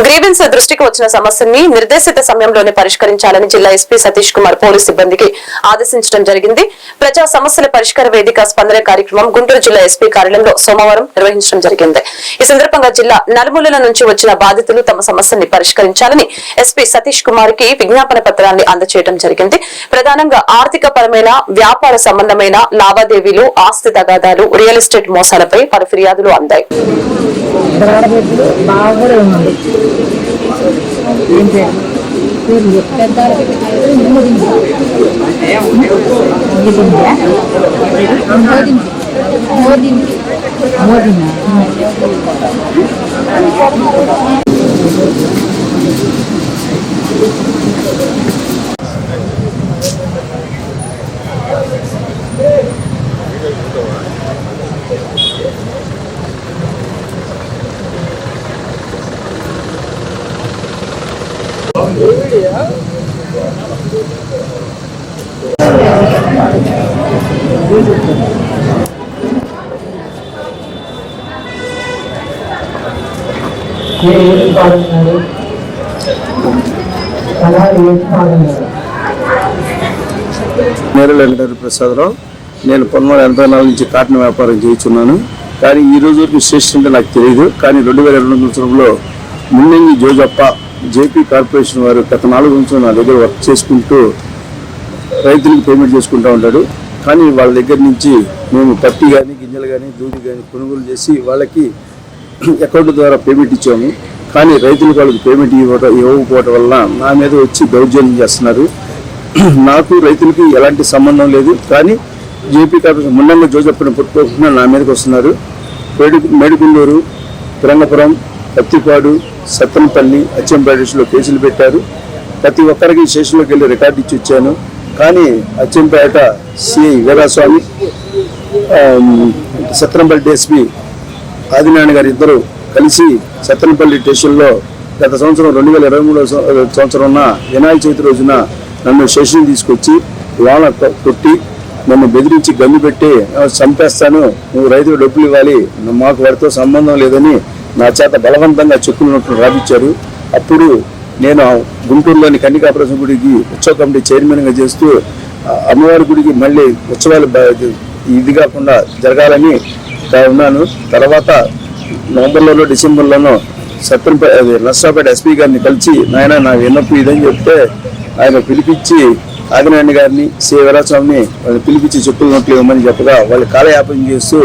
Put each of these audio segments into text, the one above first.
Grievance దృష్టికి వచ్చిన సమస్యని నిర్దేశిత సమయంలోనే పరిష్కరించాలని జిల్లా ఎస్పీ సతీష్ కుమార్ పోలీస్ సిబ్బందికి ఆదేశించడం జరిగింది. ప్రజా సమస్యల పరిష్కార వేదిక స్పందన కార్యక్రమం గుంటూరు జిల్లా ఎస్పీ కార్యాలయంలో సోమవారం నిర్వహించడం జరిగింది. ఈ సందర్భంగా జిల్లా నలుమూలల నుంచి వచ్చిన బాధితులు తమ సమస్యల్ని పరిష్కరించాలని ఎస్పీ సతీష్ కుమార్కి విజ్ఞాపన పత్రాన్ని అందజేయడం జరిగింది. ప్రధానంగా ఆర్థిక పరమైన వ్యాపార సంబంధమైన లావాదేవీలు ఆస్తి తగాదాలు రియల్ ఎస్టేట్ మోసాలపై పలు ఫిర్యాదులు అందాయి. ఆడబిడ్డలు బాగా ఉంది ఏం పేరు పేరు పెద్ద మోదీనా ఏం పాడుతున్నారు అలా ఏం పాడుతున్నారు ప్రసాదరావు. నేను పొన్నూరు ఎనభై నాలుగు నుంచి కాటన్ వ్యాపారం చేయించున్నాను కానీ ఈ రోజు వరకు స్టేషన్ అంటే నాకు తెలియదు. కానీ రెండు వేల ఇరవై సంవత్సరంలో ముందంగి జోజప్ప జేపీ కార్పొరేషన్ వారు గత నాలుగు నుంచి నా దగ్గర వర్క్ చేసుకుంటూ రైతులకు పేమెంట్ చేసుకుంటూ ఉంటాడు. కానీ వాళ్ళ దగ్గర నుంచి మేము పత్తి కానీ గింజలు కానీ దూది కానీ కొనుగోలు చేసి వాళ్ళకి అకౌంట్ ద్వారా పేమెంట్ ఇచ్చాము. కానీ రైతులకు వాళ్ళకి పేమెంట్ ఇవ్వడం ఇవ్వకపోవడం వల్ల నా మీద వచ్చి దౌర్జన్యం చేస్తున్నారు. నాకు రైతులకి ఎలాంటి సంబంధం లేదు. కానీ జేపీ కార్పొరేషన్ ముండంగా జోజప్పని పుట్టుకోకుండా నా మీదకి వస్తున్నారు. మేడి మేడికుండూరు తిరంగపురం పత్తిపాడు సత్తనపల్లి అచ్చంపేటలో కేసులు పెట్టారు. ప్రతి ఒక్కరికి స్టేషన్లోకి వెళ్ళి రికార్డు ఇచ్చి వచ్చాను. కానీ అచ్చంపేట సిఐ వీరాస్వామి సత్తనపల్లి డిఎస్పి ఆదినారాయణ గారు ఇద్దరు కలిసి సత్తనపల్లి స్టేషన్లో గత సంవత్సరం రెండు వేల ఇరవై మూడో సంవత్సరం ఉన్న వినాయక చవితి రోజున నన్ను స్టేషన్ తీసుకొచ్చి వాన కొట్టి నన్ను బెదిరించి గన్ను పెట్టి చంపేస్తాను. నువ్వు రైతుకు డబ్బులు ఇవ్వాలి. మాకు వాడితో సంబంధం లేదని నా చేత బలవంతంగా చెక్కులు నోట్లు రాపిచ్చారు అప్పుడు నేను గుంటూరులోని కన్నికాపురం గుడికి ఉత్సవ కమిటీ చైర్మన్గా చేస్తూ అమ్మవారి గుడికి మళ్ళీ ఉత్సవాలు ఇది కాకుండా జరగాలని ఉన్నాను. తర్వాత నవంబర్లోనో డిసెంబర్లోనో సత్రంపేట అది నర్సాపేట ఎస్పీ గారిని కలిసి నాయన నా విన్నప్పు ఇదని చెప్తే ఆయన పిలిపించి ఆదినారాయణ గారిని శ్రీ వీరాస్వామిని వాళ్ళని పిలిపించి చెప్పులు నోట్లు ఇవ్వమని చెప్పగా వాళ్ళు కాలయాపన చేస్తూ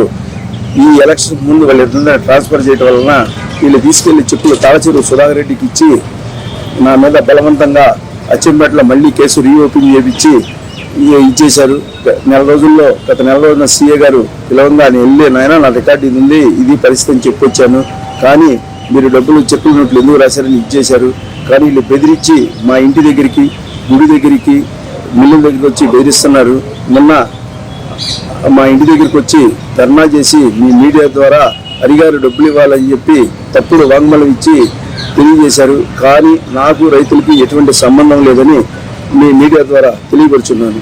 ఈ ఎలక్షన్ ముందు వాళ్ళు ఇద్దరు ట్రాన్స్ఫర్ చేయడం వలన వీళ్ళు తీసుకెళ్ళి చెప్పులు తాళచెరు సుధాకర్ రెడ్డికి ఇచ్చి నా మీద బలవంతంగా అచ్చంపేటలో మళ్ళీ కేసు రీఓపెన్ చేయించి ఇచ్చేశారు నెల రోజుల్లో గత నెల రోజున సీఏ గారు పిలవంగా నేను వెళ్ళి నాయన నా రికార్డు ఇది ఉంది ఇది పరిస్థితి అని చెప్పొచ్చాను కానీ మీరు డబ్బులు చెప్పుల నోట్లు ఎందుకు రాశారని ఇచ్చేశారు కానీ వీళ్ళు బెదిరించి మా ఇంటి దగ్గరికి గుడి దగ్గరికి మిల్లు దగ్గరికి వచ్చి బెదిరిస్తున్నారు. నిన్న మా ఇంటి దగ్గరికి వచ్చి ధర్నా చేసి మీ మీడియా ద్వారా అడిగారు డబ్బులు ఇవ్వాలని చెప్పి తప్పుడు వాంగ్మూలం ఇచ్చి తెలియజేశారు. కానీ నాకు రైతులకి ఎటువంటి సంబంధం లేదని మీ మీడియా ద్వారా తెలియపరుచున్నాను.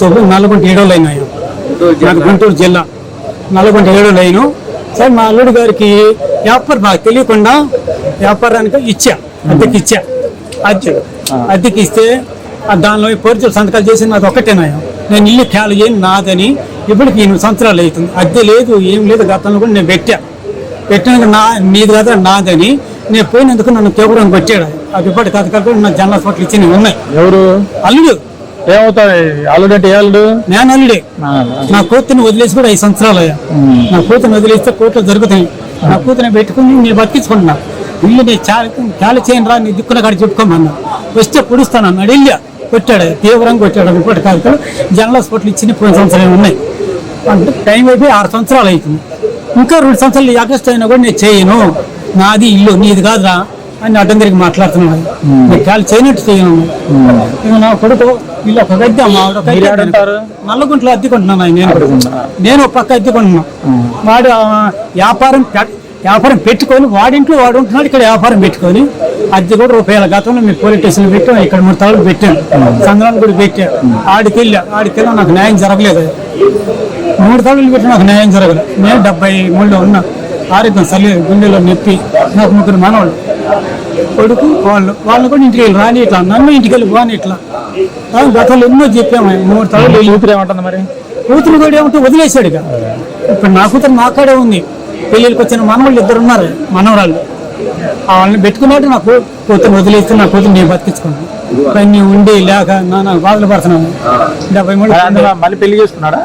సో నల్గొండ ఏడో లైన్ అయ్యా. నాకు గుంటూరు జిల్లా. నల్గొండ ఏడో లైను. సార్ మా అల్లుడు గారికి వ్యాపారం నాకు తెలియకుండా వ్యాపారానికి ఇచ్చా. అద్దెకి ఇచ్చా. అద్దె అద్దెకి ఇస్తే ఆ దానిలో పోర్చులు సంతకాలు చేసి నాది ఒక్కటేనాయా నేను ఇల్లు ఖాళీ చేయని నాదని ఇప్పటికి ఎనిమిది సంవత్సరాలు అవుతుంది. అద్దె లేదు ఏం లేదు గతంలో కూడా నేను పెట్టా. పెట్టినాక నా మీది కదా నాదని. నేను పోయినందుకు నన్ను తీవ్రంగా కొట్టాడు. అది ఇప్పటి కథ కూడా నా జనరల్ హాస్పిటల్ ఇచ్చి ఉన్నాయి. ఎవరు? అల్లుడు. ఏమవుతాడు? అల్లుడు అంటే అల్లుడు? నేను అల్లుడే. నా కూతుర్ని వదిలేసి కూడా ఐదు సంవత్సరాలు అయ్యా. నా కూతుర్ని వదిలేస్తే కోర్టులో జరుగుతాయి నా కూతురిని పెట్టుకుని నేను బతికించుకుంటున్నా. ఇల్లు నేను చాలా చాలా చేయను రా నీ దిక్కున కాడ చెప్పుకోమన్నా. వస్తే పుడుస్తాను అన్నాడు. ఇల్లు కొట్టాడు. తీవ్రంగా కొట్టాడు ఇప్పటి కాదు జనరల్ హాస్పిటల్ ఇచ్చిన పోయిన సంవత్సరం ఉన్నాయి. అంటే టైం అయిపోయి ఆరు సంవత్సరాలు అవుతుంది. ఇంకా రెండు సంవత్సరాలు ఆగస్టు అయినా కూడా నేను చేయను. నాది ఇల్లు నీది కాదురా అని అడ్డం తిరిగి మాట్లాడుతున్నాడు నేను కాలు చేయనట్టు చేయను. ఇక నా కొడుకు వీళ్ళు ఒక గద్దె? నల్లగుంట్లో అద్దెకుంటున్నాను నేను. నేను ఒక పక్క అద్దెకుంటున్నా వాడు వ్యాపారం వ్యాపారం పెట్టుకొని వాడింట్లో వాడు ఉంటున్నాడు ఇక్కడ వ్యాపారం పెట్టుకొని. అద్దె కూడా రూపాయల గతంలో మీ పోలీస్ స్టేషన్ పెట్టాం ఇక్కడ మూడు తాళ్ళు పెట్టాను సంద్రాన్ని కూడా పెట్టాను ఆడికి వెళ్ళా ఆడికి వెళ్ళా నాకు న్యాయం జరగలేదు. మూడు తాళ్ళు పెట్టి నాకు న్యాయం జరగలేదు. నేను డెబ్బై మూడులో ఉన్నా. ఆరోగ్యం సరిలేదు గుండెలో నొప్పి నాకు ముగ్గురు మనవాళ్ళు. కొడుకు వాళ్ళు వాళ్ళు కూడా ఇంటికి వెళ్ళి రాని ఇట్లా నన్ను ఇంటికి వెళ్ళి పోని ఇట్లా. గతంలో ఎన్నో చెప్పాము మూడు కూతురు ఏమంటుంది మరి? కూతురు కూడా ఏమంటే వదిలేశాడు ఇక. ఇప్పుడు నా కూతురు నా కాడే ఉంది. పెళ్ళిళ్ళకి వచ్చిన మనవాళ్ళు ఇద్దరు ఉన్నారు మనవరాళ్ళు. ఆ వాళ్ళని పెట్టుకున్నాడు నా కూ- కూతురు వదిలేస్తే నా కూతురు నేను బతికించుకున్నాను. కానీ ఉండి లేక నాన్న బాధలు పడుతున్నాము డెబ్బై మూడు మళ్ళీ పెళ్ళి చేసుకున్నాడా?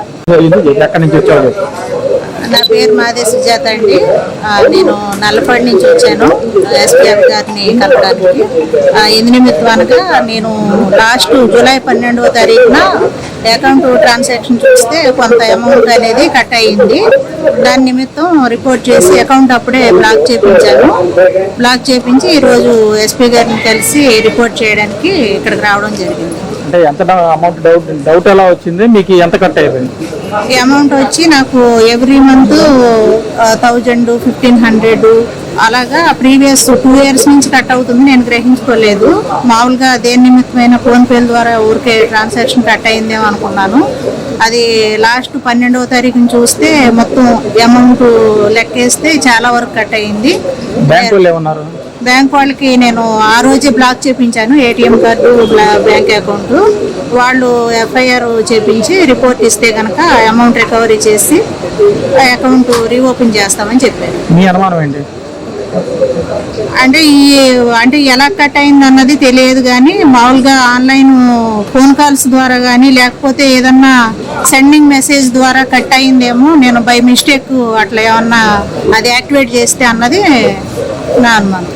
ఎక్కడి నుంచి వచ్చావు చెప్పు. నా పేరు మాదే సుజాత అండి. నేను నల్లపడి నుంచి వచ్చాను ఎస్పీఎఫ్ గారిని కలవడానికి ఆ, ఇందు నిమిత్తానుగా నేను లాస్ట్ జూలై పన్నెండవ తారీఖున అకౌంట్ ట్రాన్సాక్షన్ చూస్తే కొంత అమౌంట్ అనేది కట్ అయ్యింది. దాని నిమిత్తం రిపోర్ట్ చేసి అకౌంట్ అప్పుడే బ్లాక్ చేపించాను. బ్లాక్ చేపించి ఈరోజు ఎస్పీ గారిని కలిసి రిపోర్ట్ చేయడానికి ఇక్కడికి రావడం జరిగింది. అంటే ఎంత అమౌంట్ డౌట్ డౌట్ ఎలా వచ్చింది? మీకు ఎంత కట్ అయిపోయింది? ఈ అమౌంట్ వచ్చి నాకు every month thousand fifteen hundred అలాగా ప్రీవియస్ టూ ఇయర్స్ నుంచి కట్ అవుతుంది. నేను గ్రహించుకోలేదు. మామూలుగా దేని నిమిత్తమైన ఫోన్ పేల ద్వారా ఊరికే ట్రాన్సాక్షన్ కట్ అయిందేమో అనుకున్నాను. అది లాస్ట్ పన్నెండవ తారీఖుని చూస్తే మొత్తం అమౌంట్ లెక్కేస్తే చాలా వరకు కట్ అయింది. బ్యాంక్ వాళ్ళు ఏమన్నారు? బ్యాంక్ వాళ్ళకి నేను ఆ రోజే బ్లాక్ చేపించాను ఏటీఎం కార్డు బ్యాంక్ అకౌంట్. వాళ్ళు ఎఫ్ఐఆర్ చేపించి రిపోర్ట్ ఇస్తే కనుక అమౌంట్ రికవరీ చేసి ఆ అకౌంట్ రీఓపెన్ చేస్తామని చెప్పారు. మీ అనుమానం ఏంటి? అంటే ఈ అంటే ఎలా కట్ అయింది అన్నది తెలియదు కానీ మామూలుగా ఆన్లైన్ ఫోన్ కాల్స్ ద్వారా కానీ లేకపోతే ఏదన్నా సెండింగ్ మెసేజ్ ద్వారా కట్ అయిందేమో నేను బై మిస్టేక్ అట్లా ఏమన్నా అది యాక్టివేట్ చేస్తే అన్నది నా అనుమానం.